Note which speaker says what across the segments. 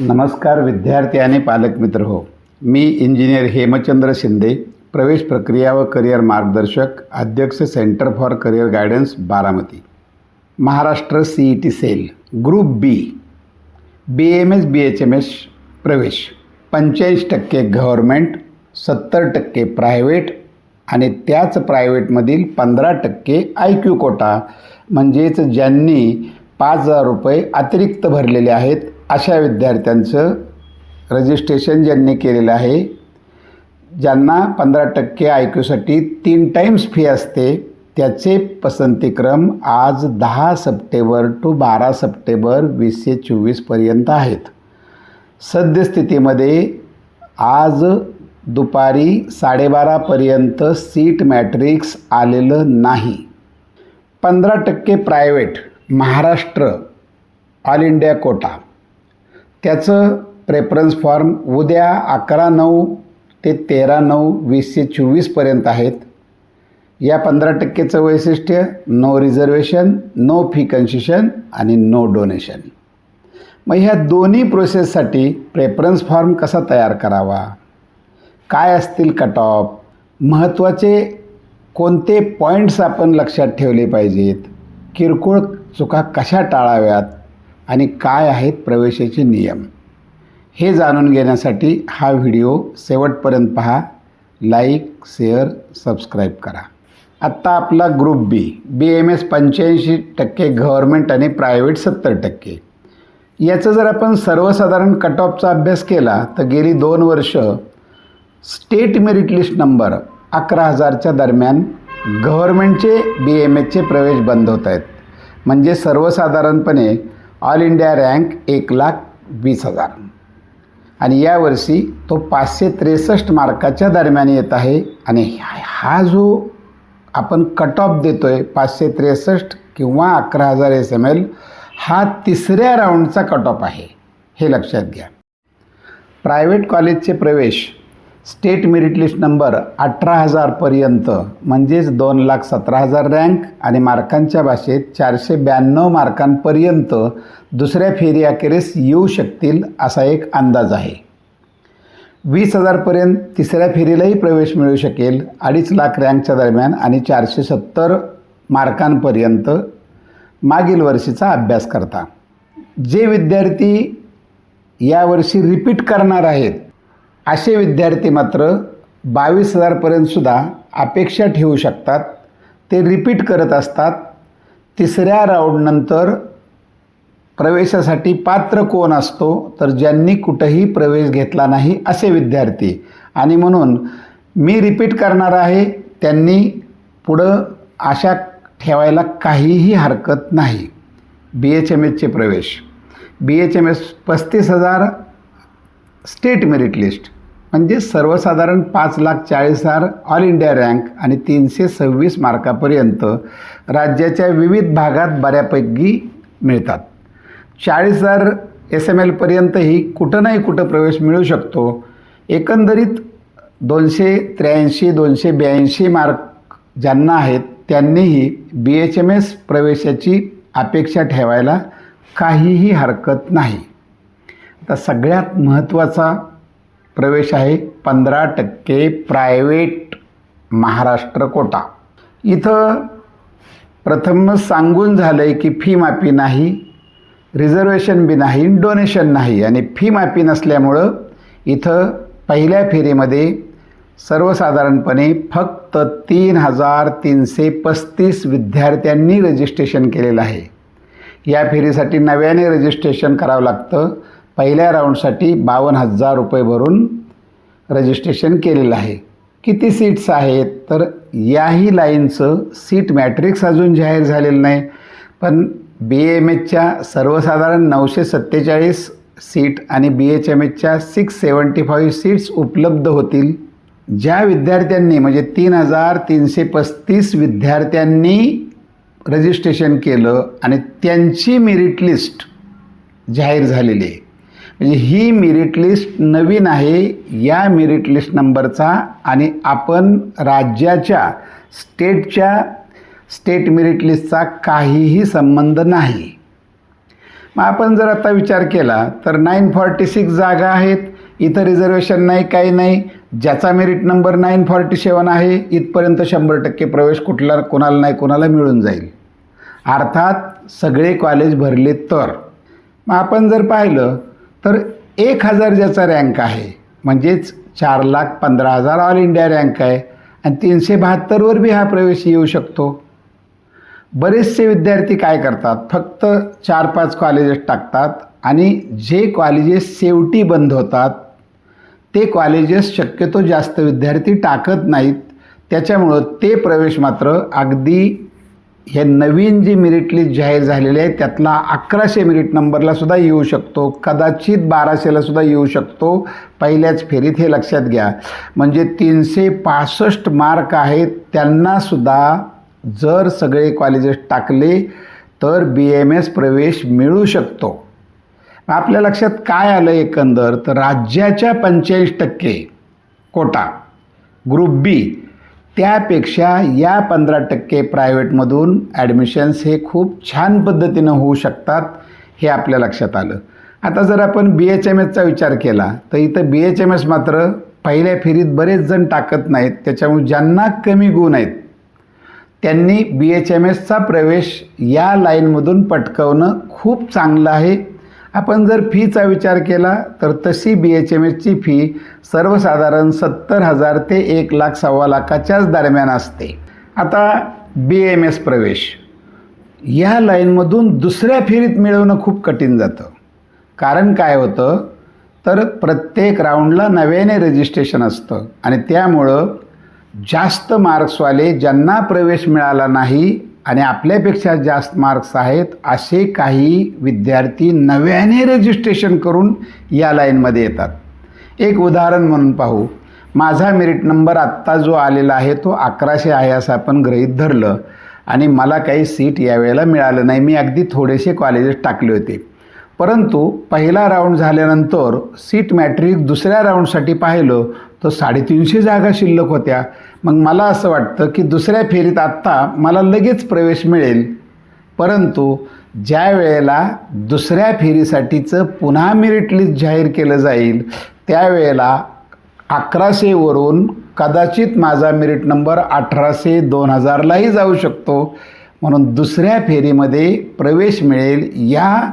Speaker 1: नमस्कार विद्यार्थी आणि पालक मित्र हो. मी इंजिनियर हेमचंद्र शिंदे प्रवेश प्रक्रिया व करिअर मार्गदर्शक अध्यक्ष centre for career guidance Baramati. Maharashtra C E T cell group B. B M S B H M S प्रवेश. पंच्याऐंशी टक्के गव्हर्मेंट सत्तर टक्के प्रायव्हेट आणि त्याच प्रायव्हेटमधील पंधरा टक्के आय क्यू कोटा. म्हणजेच ज्यांनी पाच हजार रुपये अतिरिक्त भरलेले आहेत अशा विद्यार्थ्यांचं रजिस्ट्रेशन ज्यांनी केलेलं आहे ज्यांना पंधरा टक्के आय क्यूसाठी तीन टाईम्स फी असते त्याचे पसंतीक्रम आज दहा सप्टेंबर टू बारा सप्टेंबर वीसशे चोवीसपर्यंत आहेत. सद्यस्थितीमध्ये आज दुपारी साडेबारापर्यंत सीट मॅट्रिक्स आलेलं नाही. पंधरा टक्के private Maharashtra all India quota. त्याचं प्रेफरन्स फॉर्म उद्या अकरा नऊ ते तेरा नऊ वीसशे चोवीसपर्यंत आहेत. या पंधरा टक्केचं वैशिष्ट्य no reservation no fee concession आणि नो डोनेशन मग ह्या दोन्ही प्रोसेससाठी प्रेफरन्स फॉर्म कसा तयार करावा? काय असतील कट ऑफ महत्त्वाचे कोणते पॉईंट्स आपण लक्षात ठेवले पाहिजेत? किरकोळ चुका कशा टाळाव्यात? आणि काय आहेत प्रवेशाचे नियम. हे जाणून घेण्यासाठी हा व्हिडिओ शेवटपर्यंत पहा. लाईक शेअर सबस्क्राईब करा. आत्ता आपला group B B M S पंच्याऐंशी टक्के गव्हर्मेंट आणि प्रायव्हेट सत्तर टक्के. याचं जर आपण सर्वसाधारण कट ऑफचा अभ्यास केला तर गेली दोन वर्ष स्टेट मेरिट लिस्ट नंबर अकरा हजारच्या दरम्यान गव्हर्मेंटचे बी एम एसचे प्रवेश बंद होत आहेत. म्हणजे सर्वसाधारणपणे ऑल इंडिया रँक एक लाख वीस हजार. आणि यावर्षी तो पाचशे त्रेसष्ट मार्काच्या दरम्यान येत आहे. आणि हा जो आपण कट ऑफ देतो आहे पाचशे त्रेसष्ट किंवा अकरा हजार एस एम एल हा तिसऱ्या राऊंडचा कट ऑफ आहे. हे लक्षात घ्या. प्रायव्हेट कॉलेजचे प्रवेश स्टेट मेरिट लिस्ट नंबर अठरा हजारपर्यंत म्हणजेच दोन लाख सतरा हजार रँक आणि मार्कांच्या भाषेत चारशे ब्याण्णव मार्कांपर्यंत दुसऱ्या फेरी अखेरीस येऊ शकतील असा एक अंदाज आहे. वीस हजारपर्यंत तिसऱ्या फेरीलाही प्रवेश मिळू शकेल अडीच लाख रँकच्या दरम्यान आणि चारशे सत्तर मार्कांपर्यंत मागील वर्षीचा अभ्यास करता. जे विद्यार्थी यावर्षी रिपीट करणार आहेत असे विद्यार्थी मात्र बावीस हजारपर्यंतसुद्धा अपेक्षा ठेवू शकतात. ते रिपीट करत असतात. तिसऱ्या राऊंडनंतर प्रवेशासाठी पात्र कोण असतो? तर ज्यांनी कुठंही प्रवेश घेतला नाही असे विद्यार्थी. आणि म्हणून मी रिपीट करणार आहे त्यांनी पुढं आशा ठेवायला काहीही हरकत नाही. बी एच एम एसचे प्रवेश. बी एच एम एस पस्तीस हजार स्टेट मेरिट लिस्ट म्हणजे सर्वसाधारण पाच लाख चाळीस हजार ऑल इंडिया रँक आणि तीनशे सव्वीस मार्कापर्यंत राज्याच्या विविध भागात बऱ्यापैकी मिळतात. चाळीस हजार एस एम एलपर्यंतही कुठं नाही कुठं प्रवेश मिळू शकतो. एकंदरीत दोनशे त्र्याऐंशी दोनशे ब्याऐंशी मार्क ज्यांना आहेत त्यांनीही बी एच एम एस प्रवेशाची अपेक्षा ठेवायला काहीही हरकत नाही. आता सगळ्यात महत्त्वाचा प्रवेश आहे पंधरा टक्के प्रायव्हेट महाराष्ट्र कोटा. इथं प्रथम सांगून झालं आहे की फी माफी नाही रिझर्वेशन बी नाही डोनेशन नाही. आणि फी माफी नसल्यामुळं इथं पहिल्या फेरीमध्ये सर्वसाधारणपणे फक्त तीन हजार तीनशे पस्तीस विद्यार्थ्यांनी रजिस्ट्रेशन केलेलं आहे. या फेरीसाठी नव्याने रजिस्ट्रेशन करावं लागतं. पहिल्या राऊंडसाठी बावन्न हजार रुपये भरून रजिस्ट्रेशन केलेलं आहे. किती सीट्स आहेत? तर याही लाईनचं सीट मॅट्रिक्स अजून जाहीर झालेलं नाही. पण बी एम एचच्या सर्वसाधारण नऊशे सत्तेचाळीस सीट आणि बी एच एम एचच्या सिक्स सेवन्टी फाईव्ह सीट्स उपलब्ध होतील. ज्या विद्यार्थ्यांनी म्हणजे तीन हजार तीनशे पस्तीस विद्यार्थ्यांनी रजिस्ट्रेशन केलं आणि त्यांची मेरिट लिस्ट जाहीर झालेली आहे. म्हणजे ही मेरिट लिस्ट नवीन आहे. या मेरिट लिस्ट नंबरचा आणि आपण राज्याच्या स्टेटच्या स्टेट मेरिट लिस्टचा काहीही संबंध नाही. मग आपण जर आता विचार केला तर नाईन फॉर्टी सिक्स जागा आहेत. इथं रिझर्वेशन नाही काही नाही. ज्याचा merit number nine forty seven आहे इथपर्यंत शंभर टक्के प्रवेश कुठला कोणाला नाही कोणाला मिळून जाईल. अर्थात सगळे कॉलेज भरले तर. मग आपण जर पाहिलं तर एक हजार ज्याचा रँक आहे म्हणजेच चार लाख पंधरा हजार ऑल इंडिया रँक आहे आणि तीनशे बहात्तरवर बी हा प्रवेश येऊ शकतो. बरेचसे विद्यार्थी काय करतात? फक्त चार पाच कॉलेजेस टाकतात आणि जे कॉलेजेस शेवटी बंद होतात ते कॉलेजेस शक्यतो जास्त विद्यार्थी टाकत नाहीत. त्याच्यामुळं ते प्रवेश मात्र अगदी हे नवीन जी मेरिट लिस्ट जाहीर झालेली आहे त्यातला अकराशे मेरिट नंबरला सुद्धा येऊ शकतो. कदाचित बाराशेला सुद्धा येऊ शकतो. पहिल्याच फेरीत हे लक्षात घ्या. म्हणजे तीनशे पासष्ट मार्क आहेत त्यांनासुद्धा जर सगळे कॉलेजेस टाकले तर बी एम एस प्रवेश मिळू शकतो. आपल्या लक्षात काय आलं एकंदर? तर राज्याच्या पंच्याऐंशी टक्के कोटा. ग्रुप बी त्यापेक्षा या पंधरा टक्के प्रायव्हेटमधून ॲडमिशन्स हे खूप छान पद्धतीनं होऊ शकतात हे आपल्या लक्षात आलं. आता जर आपण बी एच एम एसचा विचार केला तर इथं बी एच एम एस मात्र पहिल्या फेरीत बरेच जण टाकत नाहीत. त्याच्यामुळे ज्यांना कमी गुण आहेत त्यांनी बी एच एम एसचा प्रवेश या लाईनमधून पटकवणं खूप चांगलं आहे. आपण जर फीचा विचार केला तर तशी बी एच एम एसची फी सर्वसाधारण सत्तर हजार ते एक लाख सव्वा लाखाच्याच दरम्यान असते. आता बी एम एस प्रवेश. या लाईनमधून दुसऱ्या फेरीत मिळवणं खूप कठीण जातं. कारण काय होतं? तर प्रत्येक राऊंडला नव्याने रजिस्ट्रेशन असतं आणि त्यामुळं जास्त मार्क्सवाले ज्यांना प्रवेश मिळाला नाही आणि आपल्यापेक्षा जास्त मार्क्स आहेत असे काही विद्यार्थी नव्याने रजिस्ट्रेशन करून या लाईनमध्ये येतात. एक उदाहरण म्हणून पाहू. माझा मेरिट नंबर आत्ता जो आलेला आहे तो अकराशे आहे असं आपण गृहीत धरलं. आणि मला काही सीट यावेळेला मिळालं नाही. मी अगदी थोडेसे कॉलेजेस टाकले होते. परंतु पहिला राऊंड झाल्यानंतर सीट मॅट्रिक दुसऱ्या राऊंडसाठी पाहिलं तर साडेतीनशे जागा शिल्लक होत्या. मग मला असं वाटतं की दुसऱ्या फेरीत आत्ता मला लगेच प्रवेश मिळेल. परंतु ज्या वेळेला दुसऱ्या फेरीसाठीचं पुन्हा मेरिट लिस्ट जाहीर केलं जाईल त्यावेळेला अकराशेवरून कदाचित माझा मेरिट नंबर अठराशे दोन हजारलाही जाऊ शकतो. म्हणून दुसऱ्या फेरीमध्ये प्रवेश मिळेल या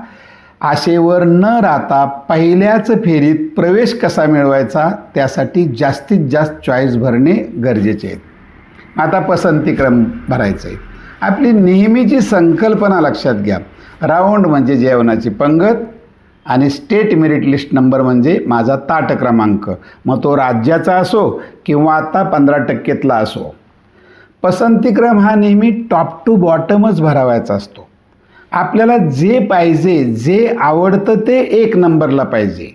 Speaker 1: आशेवर न राहता पहिल्याच फेरीत प्रवेश कसा मिळवायचा त्यासाठी जास्तीत जास्त चॉईस भरणे गरजेचे आहेत. आता पसंतीक्रम भरायचं आहे. आपली नेहमीची संकल्पना लक्षात घ्या. राऊंड म्हणजे जेवणाची पंगत आणि स्टेट मेरिट लिस्ट नंबर म्हणजे माझा ताट क्रमांक. मग तो राज्याचा असो किंवा आता पंधरा टक्केतला असो. पसंतीक्रम हा नेहमी टॉप टू बॉटमच भरावायचा असतो. आपल्याला जे पाहिजे जे आवडतं ते एक नंबरला पाहिजे.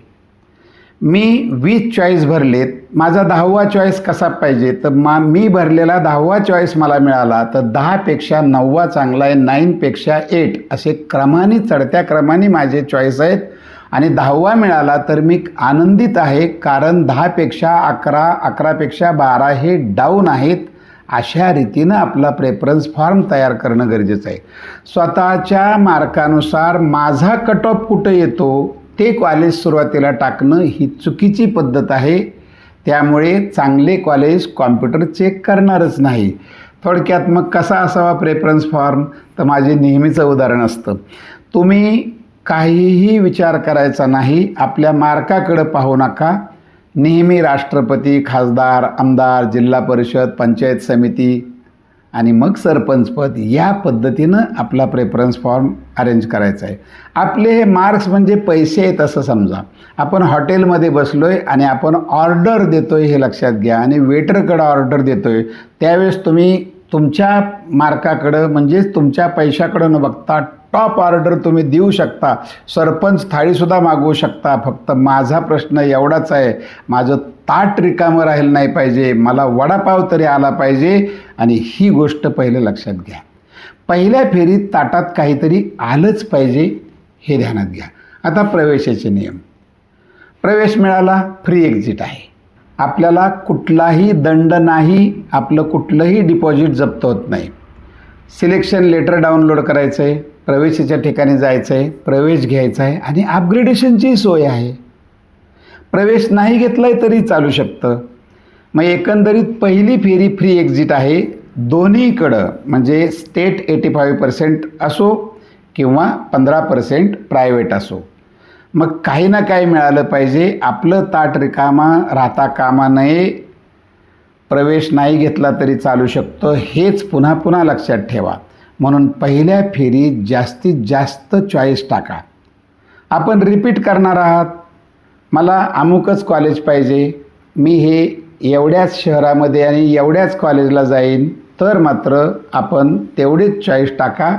Speaker 1: मी वीस चॉईस भरलेत. माझा दहावा चॉईस कसा पाहिजे? तर मा मी भरलेला दहावा चॉईस मला मिळाला तर दहापेक्षा नववा चांगला आहे नाईनपेक्षा एट असे क्रमाने चढत्या क्रमाने माझे चॉईस आहेत. आणि दहावा मिळाला तर मी आनंदित आहे कारण दहापेक्षा अकरा अकरापेक्षा बारा हे डाऊन आहेत. अशा रीतीनं आपला प्रेफरन्स फॉर्म तयार करणं गरजेचं आहे. स्वतःच्या मार्कानुसार माझा कट ऑफ कुठं येतो ते कॉलेज सुरुवातीला टाकणं ही चुकीची पद्धत आहे. त्यामुळे चांगले कॉलेज कॉम्प्युटर चेक करणारच नाही. थोडक्यात मग कसा असावा प्रेफरन्स फॉर्म तर माझे नेहमीचं उदाहरण असतं. तुम्ही काहीही विचार करायचा नाही आपल्या मार्काकडं पाहू नका. नेहमी राष्ट्रपती खासदार आमदार जिल्हा परिषद पंचायत समिती आणि मग सरपंचपद या पद्धतीनं आपला प्रेफरन्स फॉर्म अरेंज करायचा आहे. आपले हे मार्क्स म्हणजे पैसे आहेत असं समजा. आपण हॉटेलमध्ये बसलो आहे आणि आपण ऑर्डर देतो आहे हे लक्षात घ्या आणि वेटरकडं ऑर्डर देतो आहे त्यावेळेस तुम्ही तुमच्या मार्काकडं म्हणजेच तुमच्या पैशाकडं न बघता टॉप ऑर्डर तुम्ही देऊ शकता. सरपंच थाळीसुद्धा मागवू शकता. फक्त माझा प्रश्न एवढाच आहे. माझं ताट रिकामं राहिलं नाही पाहिजे. मला वडापाव तरी आला पाहिजे. आणि ही गोष्ट पहिलं लक्षात घ्या. पहिल्या फेरीत ताटात काहीतरी आलंच पाहिजे हे ध्यानात घ्या. आता प्रवेशाचे नियम. प्रवेश मिळाला फ्री एक्झिट आहे. आपल्याला कुठलाही दंड नाही आपलं कुठलंही डिपॉझिट जप्त होत नाही. सिलेक्शन लेटर डाउनलोड करायचं आहे प्रवेशाच्या ठिकाणी जायचं आहे प्रवेश घ्यायचा आहे आणि अपग्रेडेशनची सोय आहे. प्रवेश नाही घेतला आहे तरी चालू शकतं. मग एकंदरीत पहिली फेरी फ्री एक्झिट आहे दोन्हीकडं म्हणजे स्टेट एटी फाईव्ह पर्सेंट असो किंवा पंधरा पर्सेंट प्रायव्हेट असो. मग काही ना काही मिळालं पाहिजे. आपलं ताट रिकामा राहता कामा नये. प्रवेश नाही घेतला तरी चालू शकतो. हेच पुन्हा पुन्हा लक्षात ठेवा. म्हणून पहिल्या फेरीत जास्तीत जास्त चॉईस टाका. आपण रिपीट करणार आहात. मला अमुकच कॉलेज पाहिजे. मी हे एवढ्याच शहरामध्ये आणि एवढ्याच कॉलेजला जाईन. तर मात्र आपण तेवढेच चॉईस टाका.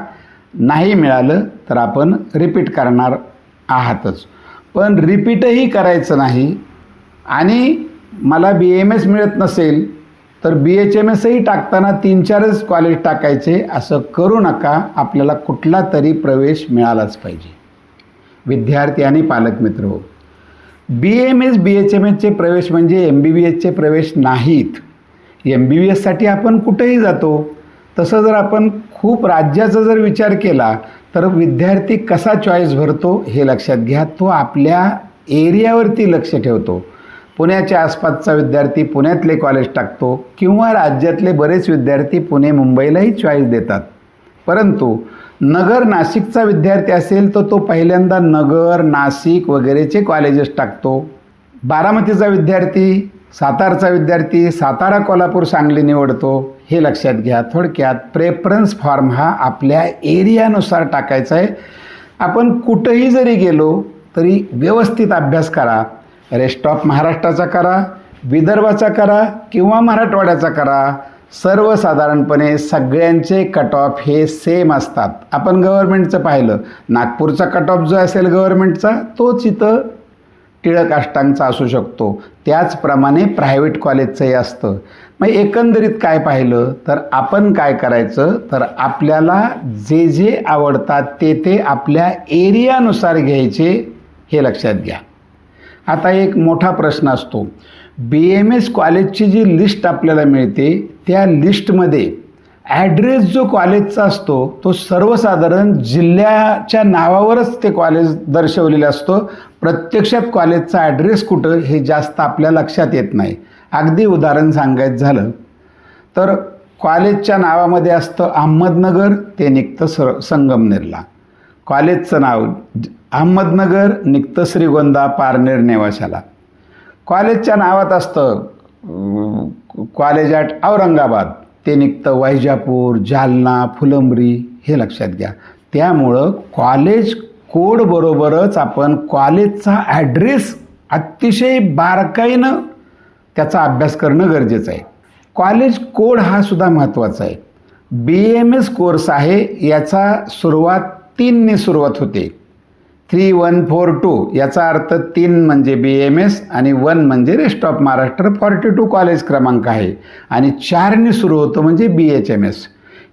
Speaker 1: नाही मिळालं तर आपण रिपीट करणार आहातच. पण रिपीटही करायचं नाही. आणि मला बी एम एस मिळत नसेल तर बी एच एम एसही टाकताना तीन चारच कॉलेज टाकायचे असं करू नका. आपल्याला कुठला तरी प्रवेश मिळालाच पाहिजे. विद्यार्थी आणि पालकमित्र हो. B M S B H M एसचे प्रवेश म्हणजे एम बी बी एसचे प्रवेश नाहीत. एम बी बी एससाठी आपण कुठेही जातो. तसं जर आपण खूप राज्याचा जर विचार केला तर विद्यार्थी कसा चॉईस भरतो हे लक्षात घ्या. तो आपल्या एरियावरती लक्ष ठेवतो. पुण्याच्या आसपासचा विद्यार्थी पुण्यातले कॉलेज टाकतो किंवा राज्यातले बरेच विद्यार्थी पुणे मुंबईलाही चॉईस देतात. परंतु नगर नाशिकचा विद्यार्थी असेल तर तो पहिल्यांदा नगर नाशिक वगैरेचे कॉलेजेस टाकतो. बारामतीचा विद्यार्थी सातारचा विद्यार्थी सातारा कोल्हापूर सांगली निवडतो. हे लक्षात घ्या. थोडक्यात प्रेफरन्स फॉर्म हा आपल्या एरियानुसार टाकायचा आहे. आपण कुठंही जरी गेलो तरी व्यवस्थित अभ्यास करा. रेस्ट ऑफ महाराष्ट्राचा करा विदर्भाचा करा किंवा मराठवाड्याचा करा. सर्वसाधारणपणे सगळ्यांचे कट ऑफ हे सेम असतात. आपण गव्हर्मेंटचं पाहिलं. नागपूरचा कट ऑफ जो असेल गव्हर्मेंटचा तोच इथं टिळक अष्टांगचा असू शकतो. त्याचप्रमाणे प्रायव्हेट कॉलेजचंही असतं. मग एकंदरीत काय पाहिलं? तर आपण काय करायचं? तर आपल्याला जे जे आवडतात ते ते आपल्या एरियानुसार घ्यायचे हे लक्षात घ्या. आता एक मोठा प्रश्न असतो. बी एम एस कॉलेजची जी लिस्ट आपल्याला मिळते त्या लिस्टमध्ये ॲड्रेस जो कॉलेजचा असतो तो सर्वसाधारण जिल्ह्याच्या नावावरच ते कॉलेज दर्शवलेलं असतो. प्रत्यक्षात कॉलेजचा ॲड्रेस कुठं हे जास्त आपल्या लक्षात येत नाही. अगदी उदाहरण सांगायचं झालं तर कॉलेजच्या नावामध्ये असतं अहमदनगर ते निघतं सर संगमनेरला. कॉलेजचं नाव ज- अहमदनगर निघतं श्रीगोंदा पारनेर नेवाशाला. कॉलेजच्या नावात असतं कॉलेज ॲट औरंगाबाद ते निघतं वैजापूर जालना फुलंबरी हे लक्षात घ्या. त्यामुळं कॉलेज कोडबरोबरच आपण कॉलेजचा ॲड्रेस अतिशय बारकाईनं त्याचा अभ्यास करणं गरजेचं आहे. कॉलेज कोड हा सुद्धा महत्त्वाचा आहे. बी एम एस कोर्स आहे याचा सुरुवात तीनने सुरुवात होते. थ्री वन फोर टू याचा अर्थ तीन म्हणजे बी एम एस आणि वन म्हणजे rest of Maharashtra forty two college क्रमांक आहे. आणि चारने सुरू होतं म्हणजे बी एच एम एस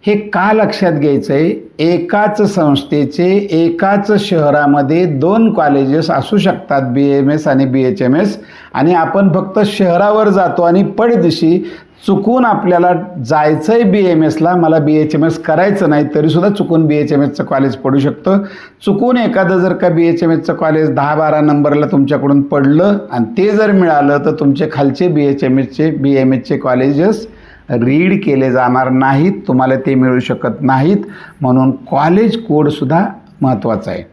Speaker 1: हे का लक्षात घ्यायचं आहे एकाच संस्थेचे एकाच शहरामध्ये दोन कॉलेजेस असू शकतात बी एम एस आणि बी एच एम एस आणि आपण फक्त शहरावर जातो आणि पडदिशी चुकून आपल्याला जायचं आहे बी एम एसला मला बी एच एम एस करायचं नाही तरीसुद्धा चुकून बी एच एम एसचं कॉलेज पडू शकतं. चुकून एखादं जर का बी एच एम एसचं कॉलेज दहा बारा नंबरला तुमच्याकडून पडलं आणि ते जर मिळालं तर तुमचे खालचे बी एच एम एसचे बी एम एसचे कॉलेजेस रीड केले जाणार नाहीत तुम्हाला ते मिळू शकत नाहीत. म्हणून कॉलेज कोडसुद्धा महत्त्वाचा आहे.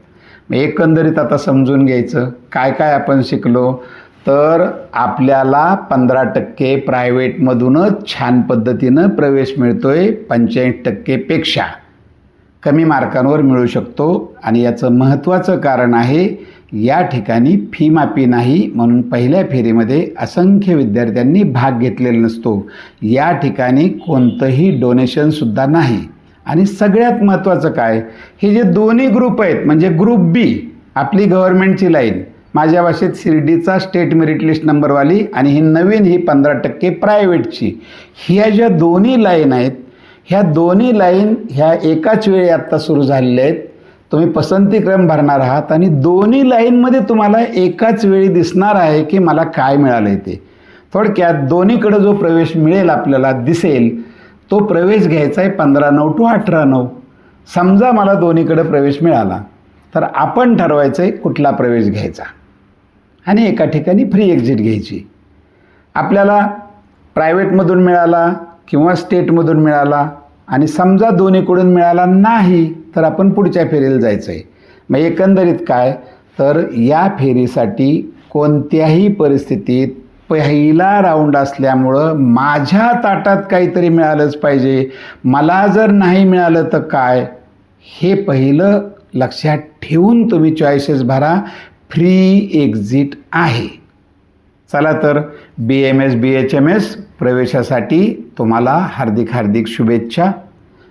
Speaker 1: मग एकंदरीत आता समजून घ्यायचं काय काय आपण शिकलो तर आपल्याला पंधरा टक्के प्रायव्हेटमधूनच छान पद्धतीनं प्रवेश मिळतो आहे पंच्याऐंशी टक्केपेक्षा कमी मार्कांवर मिळू शकतो आणि याचं महत्त्वाचं कारण आहे या ठिकाणी फी माफी नाही म्हणून पहिल्या फेरीमध्ये असंख्य विद्यार्थ्यांनी भाग घेतलेला नसतो. या ठिकाणी कोणतंही डोनेशनसुद्धा नाही. आणि सगळ्यात महत्त्वाचं काय? हे जे दोन्ही ग्रुप आहेत म्हणजे ग्रुप बी आपली गव्हर्नमेंटची लाईन माझ्या भाषेत शिर्डीचा स्टेट मेरिट लिस्ट नंबरवाली आणि ही नवीन ही पंधरा टक्के प्रायव्हेटची ह्या ज्या दोन्ही लाईन आहेत ह्या दोन्ही लाईन ह्या एकाच वेळी आत्ता सुरू झालेल्या आहेत. तुम्ही पसंतीक्रम भरणार आहात आणि दोन्ही लाईनमध्ये तुम्हाला एकाच वेळी दिसणार आहे की मला काय मिळालं आहे ते. थोडक्यात दोन्हीकडं जो प्रवेश मिळेल आपल्याला दिसेल तो प्रवेश घ्यायचा आहे पंधरा नऊ टू अठरा नऊ. समजा मला दोन्हीकडे प्रवेश मिळाला तर आपण ठरवायचं आहे कुठला प्रवेश घ्यायचा आणि एका ठिकाणी फ्री एक्झिट घ्यायची. आपल्याला प्रायव्हेटमधून मिळाला किंवा स्टेटमधून मिळाला आणि समजा दोन्हीकडून मिळाला नाही तर आपण पुढच्या फेरीला जायचं आहे मग एकंदरीत काय? तर या फेरीसाठी कोणत्याही परिस्थितीत पहिला राऊंड असल्यामुळं माझ्या ताटात काहीतरी मिळालंच पाहिजे. मला जर नाही मिळालं तर काय? हे पहिलं लक्षात ठेवून तुम्ही चॉईसेस भरा. फ्री एक्झिट आहे. चला तर B M S B H M S प्रवेशासाठी तुम्हाला हार्दिक हार्दिक शुभेच्छा.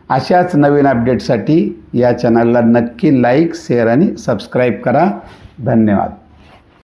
Speaker 1: अशाच नवीन अपडेटसाठी या चॅनलला नक्की लाईक शेअर आणि सबस्क्राईब करा. धन्यवाद.